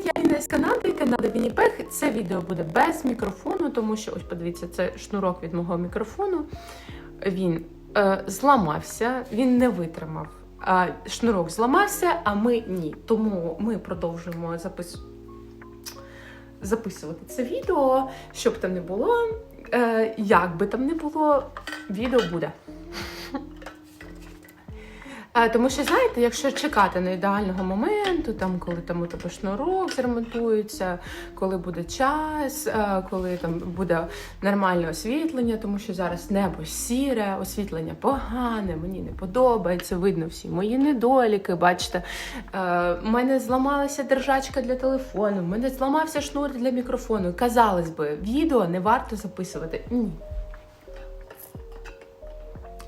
Привіт, я Інна з Канади, Канада Вінніпег. Це відео буде без мікрофону, тому що ось подивіться, це шнурок від мого мікрофону. Він е, зламався, він не витримав. А шнурок зламався, а ми ні. Тому ми продовжуємо запис... записувати це відео, щоб там не було. Е, як би там не було, відео буде. Е, Тому що, знаєте, якщо чекати на ідеального моменту, там, коли там у тебе шнурок зремонтується, коли буде час, е, коли там буде нормальне освітлення, тому що зараз небо сіре, освітлення погане, мені не подобається, видно всі мої недоліки. Бачите, Е, в мене зламалася держачка для телефону, в мене зламався шнур для мікрофону. Казалось би, відео не варто записувати. Ні.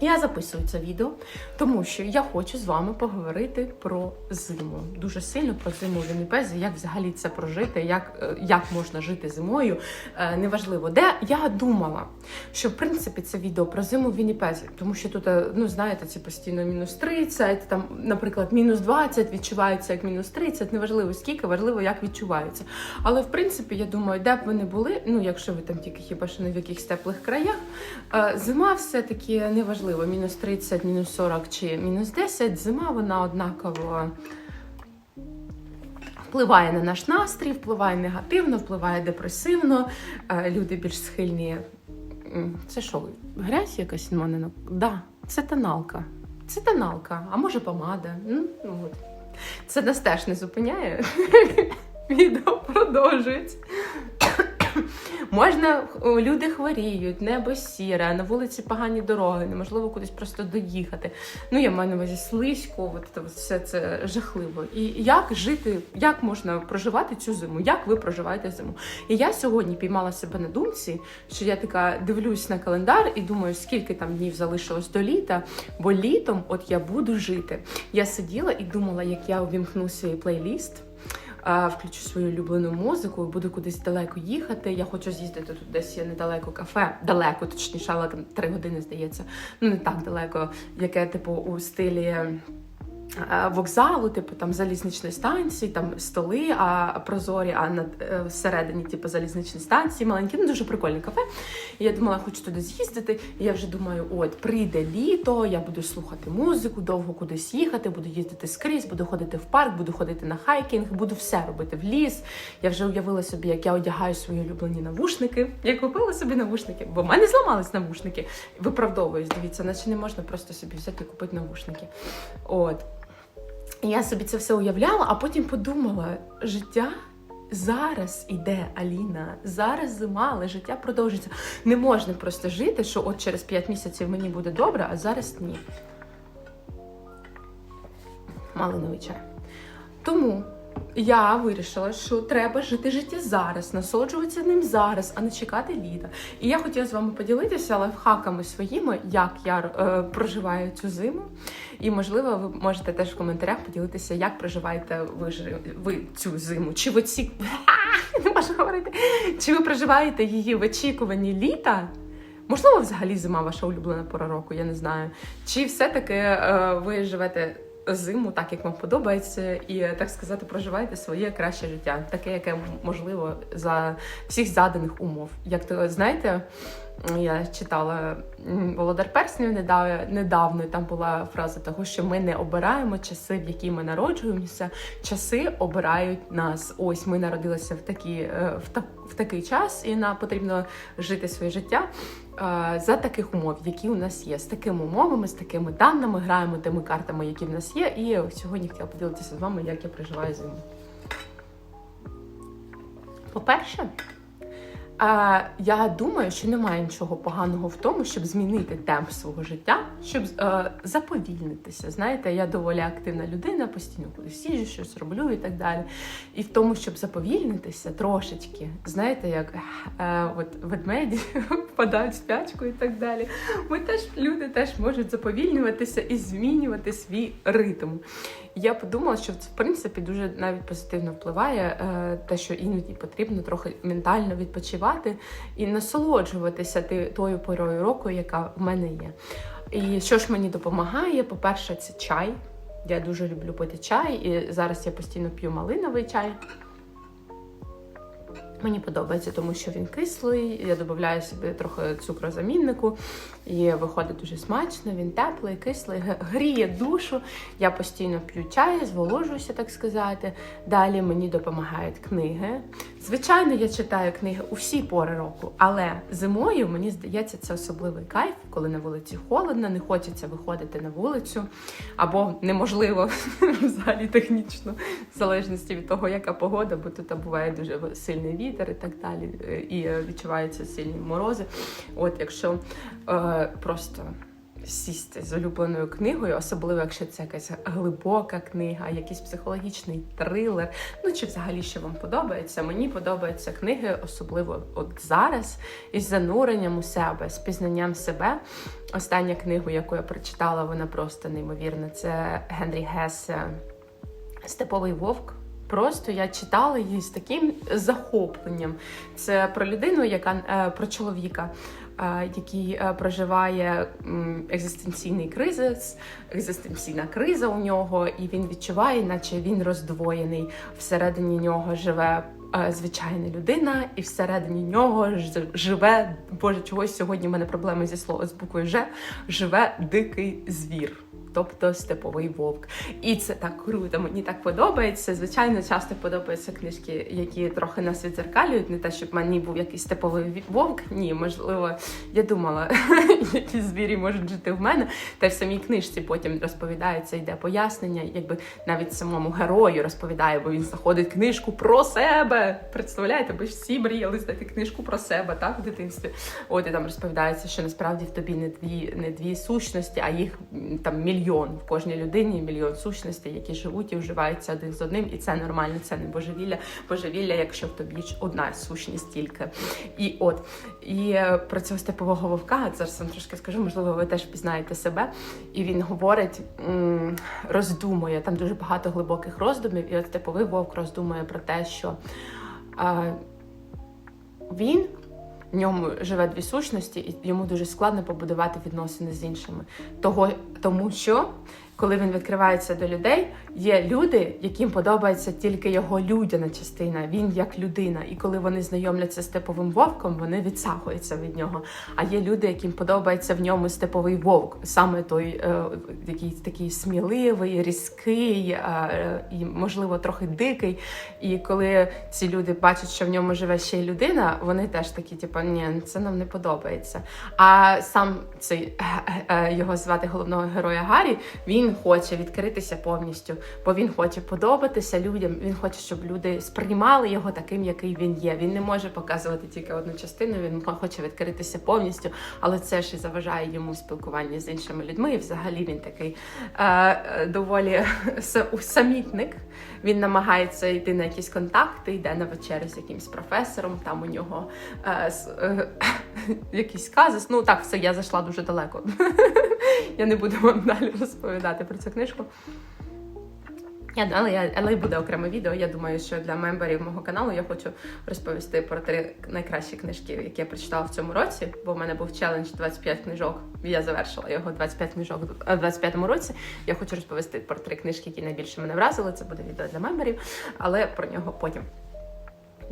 Я записую це відео, тому що я хочу з вами поговорити про зиму. Дуже сильно про зиму в Вінніпезі, як взагалі це прожити, як, е, як можна жити зимою. Е, Неважливо, де я думала, що в принципі це відео про зиму в Вінніпезі, тому що тут, е, ну знаєте, це постійно мінус 30, там, наприклад, мінус 20 відчувається як мінус 30, неважливо скільки, важливо, як відчувається. Але в принципі, я думаю, де б ви не були, ну якщо ви там тільки хіба що не в якихось теплих краях, зима все-таки неважливо, мінус 30, мінус 40 чи мінус 10, зима вона однаково. Впливає на наш настрій, впливає негативно, впливає депресивно. Е, Люди більш схильні. Це що, грязь якась на? Да, це тоналка. Це тоналка, а може помада. Ну, от. Це нас теж не зупиняє. Відео продовжується. Можна люди хворіють, небо сіре, на вулиці погані дороги, неможливо кудись просто доїхати. Ну, я маю на увазі слизько, от, от все це жахливо. І як жити, як можна проживати цю зиму? Як ви проживаєте зиму? І я сьогодні піймала себе на думці, що я така дивлюсь на календар і думаю, скільки там днів залишилось до літа, бо літом от я буду жити. Я сиділа і думала, як я увімкну свій плейліст. Включу свою улюблену музику, буду кудись далеко їхати. Я хочу з'їздити тут десь недалеко кафе, далеко, точніше, але там три години здається. Ну не так далеко, яке типу у стилі. Е, Вокзалу, типу там залізничної станції, там столи а прозорі, а над е, всередині, типу, залізничні станції, маленькі, ну дуже прикольне кафе. І я думала, хочу туди з'їздити. І я вже думаю, от прийде літо, я буду слухати музику, довго кудись їхати, буду їздити скрізь, буду ходити в парк, буду ходити на хайкінг, буду все робити в ліс. Я вже уявила собі, як я одягаю свої улюблені навушники. Я купила собі навушники, бо в мене зламались навушники. Виправдовуюсь, дивіться, наче не можна просто собі взяти і купити навушники. От. Я собі це все уявляла, а потім подумала: життя зараз іде Аліна, зараз зима, але життя продовжується. Не можна просто жити, що от через 5 місяців мені буде добре, а зараз ні. Малиновий чай. Тому я вирішила, що треба жити життя зараз, насолоджуватися ним зараз, а не чекати літа. І я хотіла з вами поділитися лайфхаками своїми, як я е, проживаю цю зиму. І можливо, ви можете теж в коментарях поділитися, як проживаєте ви, ви цю зиму. Чи в оці... не можу говорити. Чи ви проживаєте її в очікуванні літа? Можливо, взагалі зима ваша улюблена пора року, я не знаю. Чи все-таки е, ви живете зиму так, як вам подобається, і так сказати, проживайте своє краще життя, таке, яке можливо за всіх заданих умов. Як то знаєте, я читала Володар Перснів недавно, і там була фраза того, що ми не обираємо часи, в які ми народжуємося. Часи обирають нас. Ось ми народилися в такі, е, в, та, в такий час, і нам потрібно жити своє життя е, за таких умов, які у нас є. З такими умовами, з такими даними, граємо тими картами, які в нас є. І сьогодні хотіла поділитися з вами, як я проживаю зиму. По-перше, а, я думаю, що немає нічого поганого в тому, щоб змінити темп свого життя, щоб е, заповільнитися. Знаєте, я доволі активна людина, постійно кудись їжджу, щось роблю і так далі. І в тому, щоб заповільнитися трошечки, знаєте, як е, от ведмеді впадають в спячку і так далі. Ми теж люди теж можуть заповільнюватися і змінювати свій ритм. Я подумала, що це в принципі дуже навіть позитивно впливає, е, те, що іноді потрібно трохи ментально відпочивати і насолоджуватися тою порою року, яка в мене є. І що ж мені допомагає? По-перше, це чай. Я дуже люблю пити чай, і зараз я постійно п'ю малиновий чай. Мені подобається, тому що він кислий. Я додаю собі трохи цукрозаміннику, і виходить дуже смачно. Він теплий, кислий, гріє душу. Я постійно п'ю чай, зволожуюся, так сказати. Далі мені допомагають книги. Звичайно, я читаю книги у всі пори року, але зимою мені здається, це особливий кайф, коли на вулиці холодно, не хочеться виходити на вулицю, або неможливо взагалі технічно, в залежності від того, яка погода, бо тут буває дуже сильний вітер і так далі, е, і е, відчуваються сильні морози. От якщо е, просто сісти з улюбленою книгою, особливо якщо це якась глибока книга, якийсь психологічний трилер. Ну чи взагалі що вам подобається? Мені подобаються книги, особливо от зараз, із зануренням у себе, з пізнанням себе. Остання книгу, яку я прочитала, вона просто неймовірна. Це Генрі Гесе Степовий вовк. Просто я читала її з таким захопленням. Це про людину, яка е, про чоловіка, е, який е, проживає екзистенційний кризис, екзистенційна криза у нього, і він відчуває, наче він роздвоєний. Всередині нього живе е, звичайна людина, і всередині нього живе Боже, чогось сьогодні в мене проблеми зі словом з буквою Ж, живе дикий звір. Тобто степовий вовк, і це так круто. Мені так подобається. Звичайно, часто подобаються книжки, які трохи нас відзеркалюють. Не те, щоб мені був якийсь степовий вовк. Ні, можливо, я думала, які звірі можуть жити в мене. Та в самій книжці потім розповідається, йде пояснення, якби навіть самому герою розповідає, бо він знаходить книжку про себе. Представляєте, ви всі мріяли знайти книжку про себе, так в дитинстві. От і там розповідається, що насправді в тобі не дві, не дві сущності, а їх там мільйон в кожній людині, мільйон сущностей, які живуть і вживаються один з одним, і це нормально, це не божевілля. Божевілля, якщо в тобі одна сущність тільки. І от і е, про цього степового вовка зараз вам трошки скажу, можливо, ви теж пізнаєте себе. І він говорить, роздумує там дуже багато глибоких роздумів. І от степовий вовк роздумує про те, що він. В ньому живе дві сущності, і йому дуже складно побудувати відносини з іншими. Того, тому що коли він відкривається до людей, є люди, яким подобається тільки його людяна частина, він як людина. І коли вони знайомляться з степовим вовком, вони відсахуються від нього. А є люди, яким подобається в ньому степовий вовк, саме той, е, який такий сміливий, різкий е, е, і, можливо, трохи дикий. І коли ці люди бачать, що в ньому живе ще й людина, вони теж такі, типу, ні, це нам не подобається. А сам цей е, е, його звати головного героя Гаррі, він хоче відкритися повністю, бо він хоче подобатися людям. Він хоче, щоб люди сприймали його таким, який він є. Він не може показувати тільки одну частину. Він хоче відкритися повністю, але це ж і заважає йому в спілкуванні з іншими людьми. І взагалі він такий е, е, доволі са- усамітник. Він намагається йти на якісь контакти, йде на вечерю з якимсь професором. Там у нього е, е, якийсь казус. Ну так, все, я зайшла дуже далеко. Я не буду вам далі розповідати про цю книжку. Я, але, я, але буде окреме відео. Я думаю, що для мемберів мого каналу я хочу розповісти про три найкращі книжки, які я прочитала в цьому році. Бо в мене був челендж 25 книжок. Я завершила його 25 книжок у 25-му році. Я хочу розповісти про три книжки, які найбільше мене вразили. Це буде відео для мемберів, але про нього потім.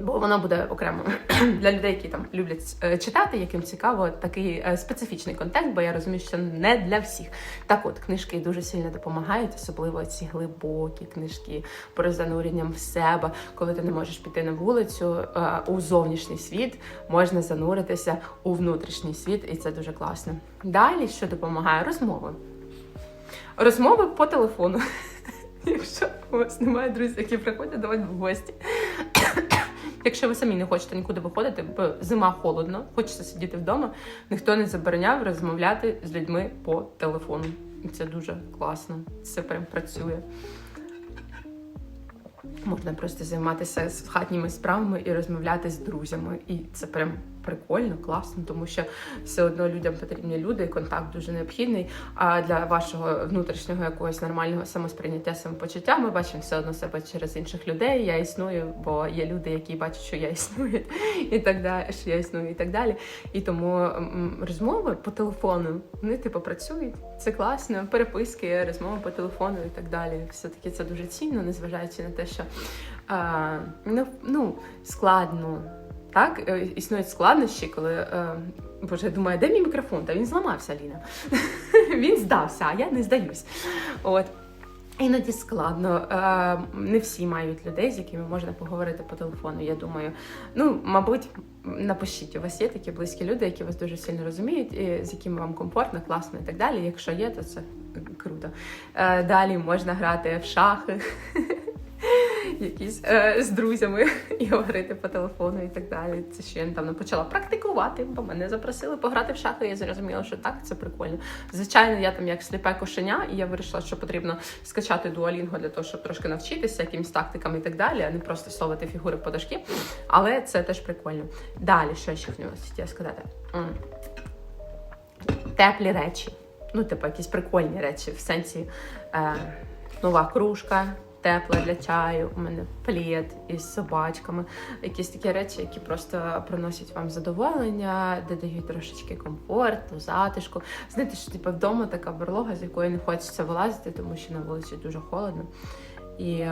Бо воно буде окремо для людей, які там люблять е, читати, яким цікаво такий е, специфічний контент, бо я розумію, що не для всіх. Так от книжки дуже сильно допомагають, особливо ці глибокі книжки про зануренням в себе. Коли ти не можеш піти на вулицю е, у зовнішній світ, можна зануритися у внутрішній світ, і це дуже класно. Далі що допомагає? Розмови. Розмови по телефону. Якщо у вас немає друзів, які приходять до вас в гості. Якщо ви самі не хочете нікуди виходити, бо зима холодно, хочеться сидіти вдома, ніхто не забороняв розмовляти з людьми по телефону. І це дуже класно. Це прям працює. Можна просто займатися з хатніми справами і розмовляти з друзями. І це прям прикольно, класно, тому що все одно людям потрібні люди, контакт дуже необхідний. А для вашого внутрішнього якогось нормального самосприйняття самопочуття ми бачимо все одно себе через інших людей. Я існую, бо є люди, які бачать, що я існую, і так далі, що я існую, і так далі. І тому розмови по телефону вони типу працюють. Це класно, переписки, розмови по телефону і так далі. Все таки це дуже цінно, незважаючи на те, що е, ну, ну, складно. Так, Е, існують складнощі, коли е, Боже, я думаю, де мій мікрофон? Та він зламався, Ліна. він здався, а я не здаюсь. От. Іноді складно. Е, Не всі мають людей, з якими можна поговорити по телефону. Я думаю, ну мабуть, напишіть, у вас є такі близькі люди, які вас дуже сильно розуміють, і з якими вам комфортно, класно і так далі. Якщо є, то це круто. Е, Далі можна грати в шахи. Якісь е, з друзями і говорити по телефону і так далі. Це ще я недавно почала практикувати, бо мене запросили пограти в шахи. Я зрозуміла, що так це прикольно. Звичайно, я там як сліпе кошеня, і я вирішила, що потрібно скачати дуалінго для того, щоб трошки навчитися якимсь тактикам і так далі, а не просто совати фігури по дошки. Але це теж прикольно. Далі, що я ще хотіла сказати? М. Теплі речі. Ну, типу, якісь прикольні речі в сенсі е, нова кружка. Тепла для чаю, у мене плід із собачками, якісь такі речі, які просто приносять вам задоволення, додають трошечки комфорту, затишку. Знаєте, що типу, вдома така берлога, з якої не хочеться вилазити, тому що на вулиці дуже холодно. І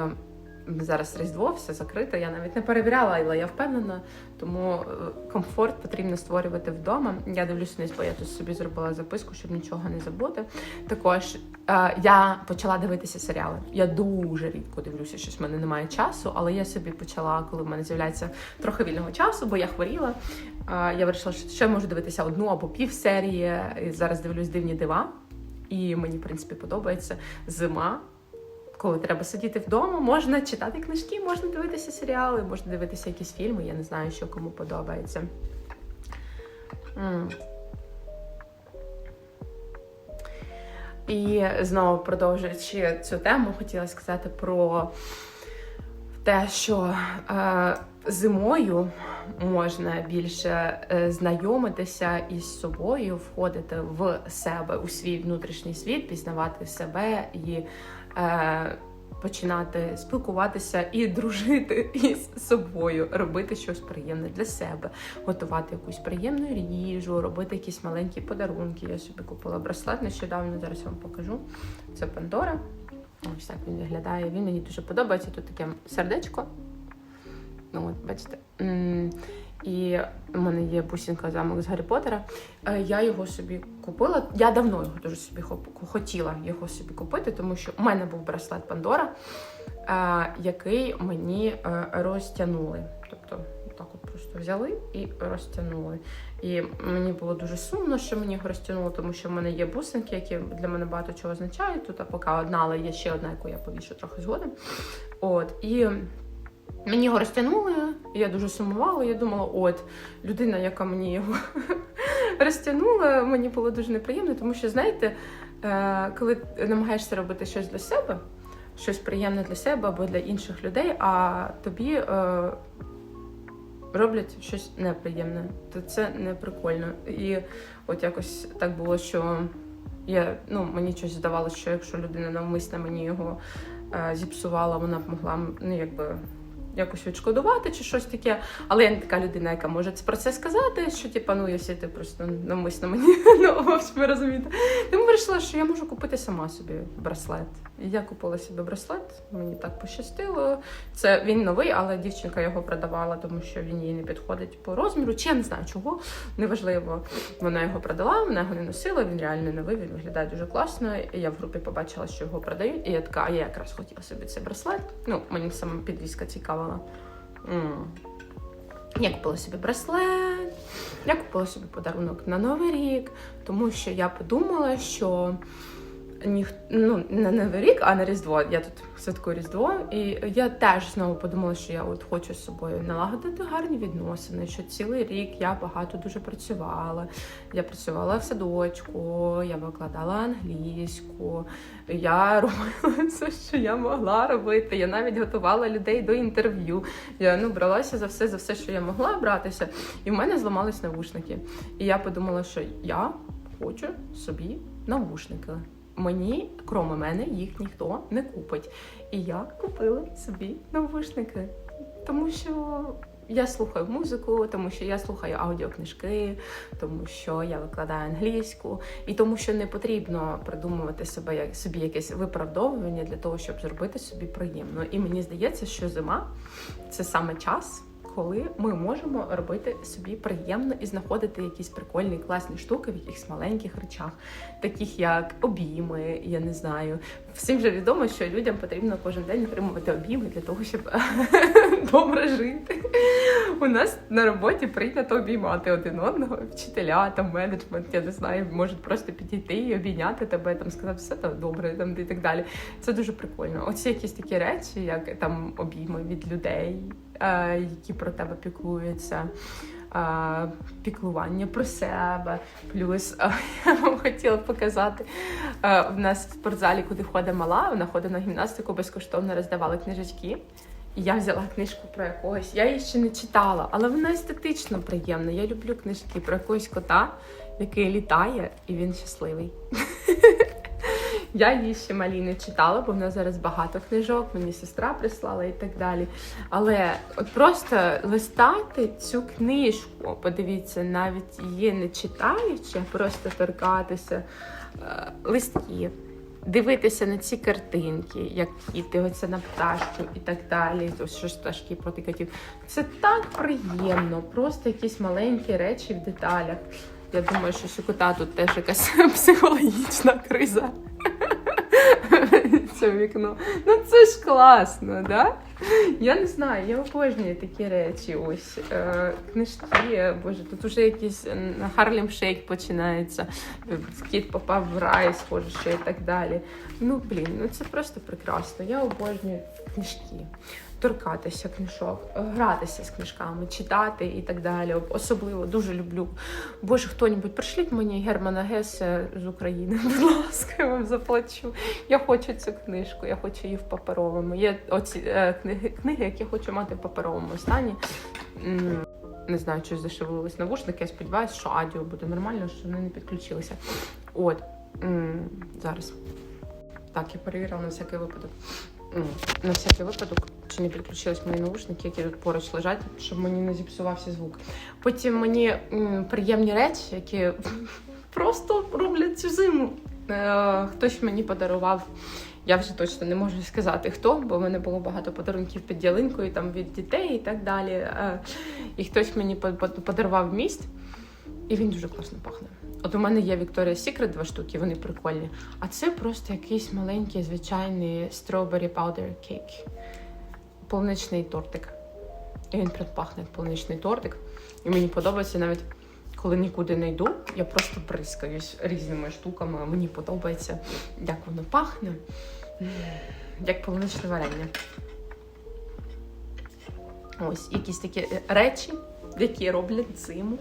зараз Різдво, все закрите. Я навіть не перевіряла, але я впевнена, тому е, комфорт потрібно створювати вдома. Я дивлюся вниз, бо я тут собі зробила записку, щоб нічого не забути. Також е, я почала дивитися серіали. Я дуже рідко дивлюся, щось в мене немає часу, але я собі почала, коли в мене з'являється трохи вільного часу, бо я хворіла. Е, я вирішила, що ще можу дивитися одну або пів серії. Зараз дивлюсь дивні дива. І мені, в принципі, подобається зима. Коли треба сидіти вдома, можна читати книжки, можна дивитися серіали, можна дивитися якісь фільми. Я не знаю, що кому подобається. І знову продовжуючи цю тему, хотіла сказати про те, що е, зимою можна більше е, знайомитися із собою, входити в себе у свій внутрішній світ, пізнавати себе і починати спілкуватися і дружити із собою, робити щось приємне для себе, готувати якусь приємну їжу, робити якісь маленькі подарунки. Я собі купила браслет нещодавно, зараз вам покажу. Це Пандора. Ось так він виглядає. Він мені дуже подобається. Тут таке сердечко. Ну, от, бачите. І в мене є бусинка замок з Гаррі Поттера. Е, Я його собі купила. Я давно його дуже собі хотіла його собі купити, тому що у мене був браслет Пандора, е, який мені е, розтягнули. Тобто, так от просто взяли і розтягнули. І мені було дуже сумно, що мені його розтягнуло, тому що в мене є бусинки, які для мене багато чого означають. Тут а поки одна, але є ще одна, яку я повішу трохи згодом. От і. Мені його розтягнули, я дуже сумувала. Я думала, от людина, яка мені його розтягнула, мені було дуже неприємно, тому що, знаєте, е, коли намагаєшся робити щось для себе, щось приємне для себе або для інших людей, а тобі е, роблять щось неприємне, то це не прикольно. І от якось так було, що я, ну, мені щось здавалося, що якщо людина навмисно мені його е, зіпсувала, вона б могла ну, якби якось відшкодувати чи щось таке. Але я не така людина, яка може про це сказати, що типа, ну якщо ти просто навмисно мені ну, розумієте. Тому вирішила, що я можу купити сама собі браслет. І я купила собі браслет, мені так пощастило. Це він новий, але дівчинка його продавала, тому що він їй не підходить по розміру. Чи я не знаю чого, неважливо. Вона його продала, вона його не носила, він реально новий, він виглядає дуже класно. І я в групі побачила, що його продають. І я така, а я якраз хотіла собі цей браслет. Ну, мені саме підвіска цікавила. М. Я купила собі браслет, я купила собі подарунок на Новий рік, тому що я подумала, що ніх... ну, не Новий рік, а на Різдво. Я тут святкую Різдво, і я теж знову подумала, що я от хочу з собою налагодити гарні відносини, що цілий рік я багато дуже працювала. Я працювала в садочку, я викладала англійську, я робила все, що я могла робити. Я навіть готувала людей до інтерв'ю. Я ну бралася за все, за все, що я могла братися. І в мене зламались навушники. І я подумала, що я хочу собі навушники. Мені, кроме мене, їх ніхто не купить. І я купила собі навушники. Тому що я слухаю музику, тому що я слухаю аудіокнижки, тому що я викладаю англійську, і тому, що не потрібно придумувати себе як собі якесь виправдовування для того, щоб зробити собі приємно. І мені здається, що зима це саме час. Коли ми можемо робити собі приємно і знаходити якісь прикольні класні штуки в якихось маленьких речах, таких як обійми, я не знаю. Всім вже відомо, що людям потрібно кожен день отримувати обійми для того, щоб добре жити. У нас на роботі прийнято обіймати один одного, вчителя, там менеджмент, я не знаю, можуть просто підійти і обійняти тебе, там сказати, все там добре, там і так далі. Це дуже прикольно. Оці якісь такі речі, як там обійми від людей, е, які про тебе піклуються. Е, Піклування про себе, плюс е, я вам хотіла показати. е, В нас в спортзалі, куди ходить мала, вона ходить на гімнастику, безкоштовно роздавали книжечки. І я взяла книжку про якогось. Я її ще не читала, але вона естетично приємна. Я люблю книжки про якогось кота, який літає, і він щасливий. Я її ще малі не читала, бо в нас зараз багато книжок, мені сестра прислала і так далі. Але от просто листати цю книжку, подивіться, навіть її не читаючи, просто торкатися е, листків, дивитися на ці картинки, як кіти, оце на пташку і так далі. Ось що ж пташки проти котів. Це так приємно, просто якісь маленькі речі в деталях. Я думаю, що кота тут теж якась психологічна криза. Це вікно. Ну це ж класно, да? Я не знаю, я обожнюю такі речі. Ось е, книжки, боже, тут уже якийсь Харлем Шейк починається. Кіт попав в рай, схоже, що і так далі. Ну, блін, ну це просто прекрасно. Я обожнюю книжки. Торкатися книжок, гратися з книжками, читати і так далі. Особливо дуже люблю. Боже, хто-небудь пришліть мені Германа Гесе з України, будь ласка, я вам заплачу. Я хочу цю книжку, я хочу її в паперовому. Є оці е, книги, книги, які хочу мати в паперовому стані. Не знаю, чи зашивились навушники. Я сподіваюся, що адіо буде нормально, що вони не підключилися. От зараз. Так, я перевірила на всякий випадок. На всякий випадок, чи не підключились мої наушники, які тут поруч лежать, щоб мені не зіпсувався звук. Потім мені приємні речі, які просто роблять цю зиму. Е, хтось мені подарував. Я вже точно не можу сказати хто, бо в мене було багато подарунків під ялинкою там від дітей і так далі. Е, І хтось мені по- по- подарував міст, і він дуже класно пахне. От у мене є Victoria's Secret два штуки, вони прикольні. А це просто якийсь маленький звичайний strawberry powder cake. Полуничний тортик. І він прям пахне як полуничний тортик. І мені подобається навіть коли нікуди не йду, я просто прискаюсь різними штуками. Мені подобається, як воно пахне, як полуничне варення. Ось якісь такі е, речі, які роблять зиму,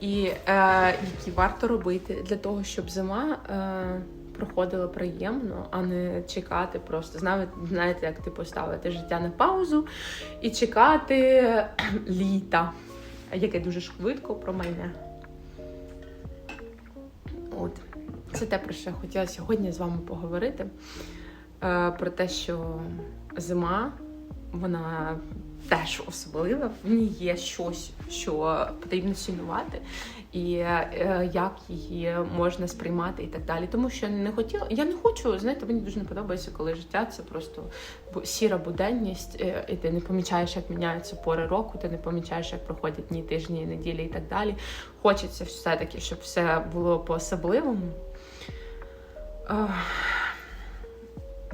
і е, які варто робити для того, щоб зима. Е, Проходила приємно, а не чекати просто. Знаєте, знаєте, як ти поставити життя на паузу і чекати літа, яке дуже швидко про мене. От це те, про що я хотіла сьогодні з вами поговорити. Е, про те, що зима, вона теж особлива, в ній є щось, що потрібно цінувати, і е, як її можна сприймати і так далі. Тому що не хотіла, я не хочу, знаєте, мені дуже не подобається, коли життя це просто сіра буденність, е, і ти не помічаєш, як міняються пори року, ти не помічаєш, як проходять дні, тижні, неділі і так далі. Хочеться все-таки, щоб все було по-особливому.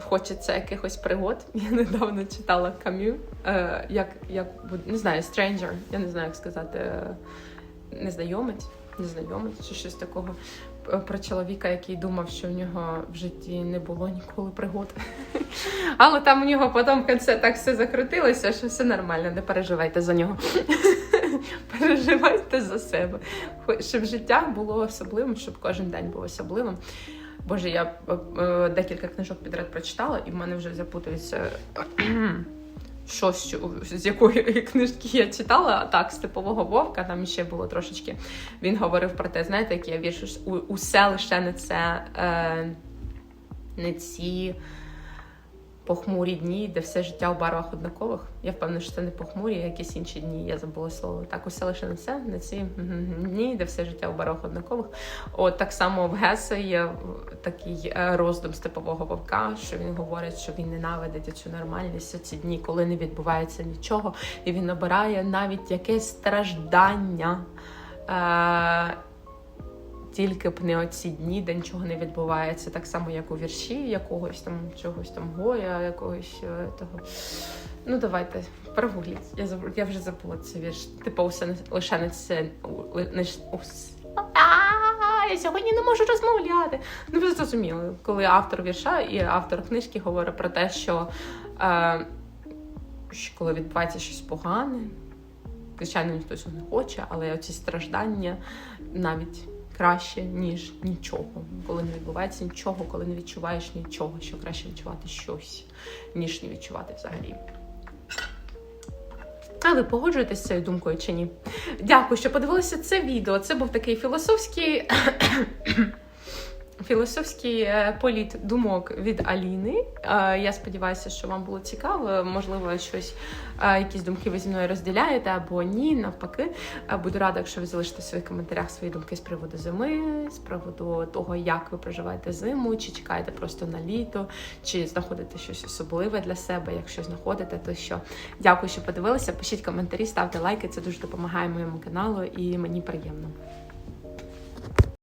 Хочеться якихось пригод. Я недавно читала кам'ю, е, як, як не знаю, stranger, я не знаю, як сказати, е, незнайомець, незнайомець чи щось такого. Про чоловіка, який думав, що в нього в житті не було ніколи пригод. Але там у нього потім в кінці так все закрутилося, що все нормально, не переживайте за нього. Переживайте за себе. Щоб життя було особливим, щоб кожен день був особливим. Боже, я е, е, декілька книжок підряд прочитала, і в мене вже запутується. Що, з якої книжки я читала, а так, з типового вовка, там ще було трошечки. Він говорив про те, знаєте, як я віршу, усе лише не це, е, не ці похмурі дні, де все життя у барвах однакових. Я впевнена, що це не похмурі, а якісь інші дні. Я забула слово. Так, усе лише на це, на ці дні, де все життя у барвах однакових. От так само в Геса є такий е, роздум степового вовка, що він говорить, що він ненавидить цю нормальність, ці дні, коли не відбувається нічого, і він обирає навіть якесь страждання. Е, тільки б не оці дні, де нічого не відбувається, так само, як у вірші якогось там чогось там Гоя, якогось е, того. Ну, давайте, прогугліть. Я я вже забула цей вірш. Типу, усе лише не це. Не, я сьогодні не можу розмовляти. Ну, ви зрозуміли, коли автор вірша і автор книжки говорить про те, що, е, що коли відбувається щось погане, звичайно, ніхто цього не хоче, але оці страждання навіть краще, ніж нічого. Коли не відбувається нічого, коли не відчуваєш нічого, що краще відчувати щось, ніж не відчувати взагалі. А ви погоджуєтесь з цією думкою чи ні? Дякую, що подивилися це відео. Це був такий філософський. Філософський е, політ думок від Аліни. Е, Я сподіваюся, що вам було цікаво. Можливо, щось, е, якісь думки ви зі мною розділяєте або ні, навпаки. Буду рада, якщо ви залишите в своїх коментарях свої думки з приводу зими, з приводу того, як ви проживаєте зиму, чи чекаєте просто на літо, чи знаходите щось особливе для себе. Якщо знаходите, то що дякую, що подивилися. Пишіть коментарі, ставте лайки. Це дуже допомагає моєму каналу і мені приємно.